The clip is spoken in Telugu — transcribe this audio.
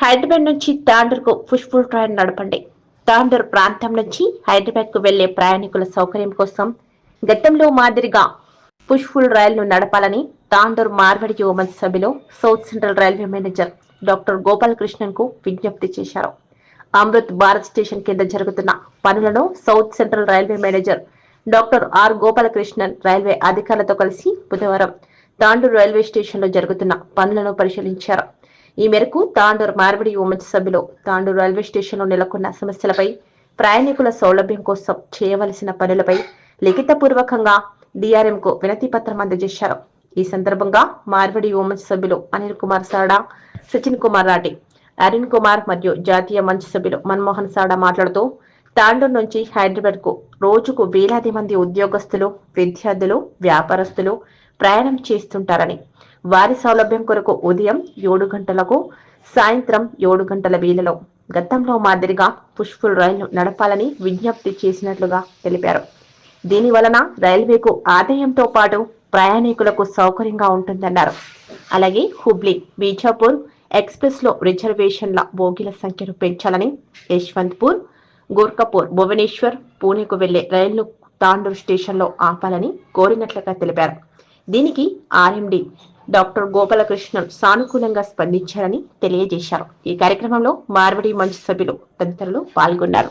హైదరాబాద్ నుంచి తాండూరుకు పుష్పుల్ ట్రైన్ నడపండి. తాండూరు ప్రాంతం నుంచి హైదరాబాద్కు వెళ్ళే ప్రయాణికుల సౌకర్యం కోసం గతంలో మాదిరిగా పుష్ఫుల్ రైలును నడపాలని తాండూరు మార్వడి యువమంత్రి సభ్యులు south central railway manager doctor గోపాలకృష్ణన్కు విజ్ఞప్తి చేశారు. అమృత్ భారత్ స్టేషన్ కింద జరుగుతున్న పనులను south central railway manager doctor R Gopalakrishnan railway అధికారులతో కలిసి బుధవారం తాండూరు రైల్వే స్టేషన్లో జరుగుతున్న పనులను పరిశీలించారు. ఈ మేరకు తాండూరు మార్పిడి ఉమెన్స్ సభ్యులు తాండూరు రైల్వే స్టేషన్లో నెలకొన్న సమస్యలపై ప్రయాణికుల సౌలభ్యం కోసం చేయవలసిన పనులపై లిఖితపూర్వకంగా డిఆర్ఎం కు వినతి పత్రం అందజేశారు. ఈ సందర్భంగా మార్వడి ఉమెన్స్ సభ్యులు అనిల్ కుమార్ సాడా సచిన్ కుమార్ రాటి అరుణ్ కుమార్ మరియు జాతీయ మంచి సభ్యులు మన్మోహన్ సాడా మాట్లాడుతూ తాండూరు నుంచి హైదరాబాద్కు రోజుకు వేలాది మంది ఉద్యోగస్తులు విద్యార్థులు వ్యాపారస్తులు ప్రయాణం చేస్తుంటారని వారి సౌలభ్యం కొరకు ఉదయం ఏడు గంటలకు సాయంత్రం ఏడు గంటల వేళలో గతంలో మాదిరిగా పుష్పుల్ రైలు నడపాలని విజ్ఞప్తి చేసినట్లుగా తెలిపారు. దీని వలన రైల్వేకు ఆదాయంతో పాటు ప్రయాణికులకు సౌకర్యంగా ఉంటుందన్నారు. అలాగే హుబ్లీ బీజాపూర్ ఎక్స్ప్రెస్లో రిజర్వేషన్ల బోగిల సంఖ్యను పెంచాలని యశ్వంత్పూర్ గోర్ఖపూర్ భువనేశ్వర్ పూణేకు వెళ్ళే రైళ్ళు తాండూరు స్టేషన్లో ఆపాలని కోరినట్లుగా తెలిపారు. దీనికి ఆర్ఎండి డాక్టర్ గోపాలకృష్ణన్ సానుకూలంగా స్పందించారని తెలియజేశారు. ఈ కార్యక్రమంలో మార్వడి మంచి సభ్యులు తదితరులు పాల్గొన్నారు.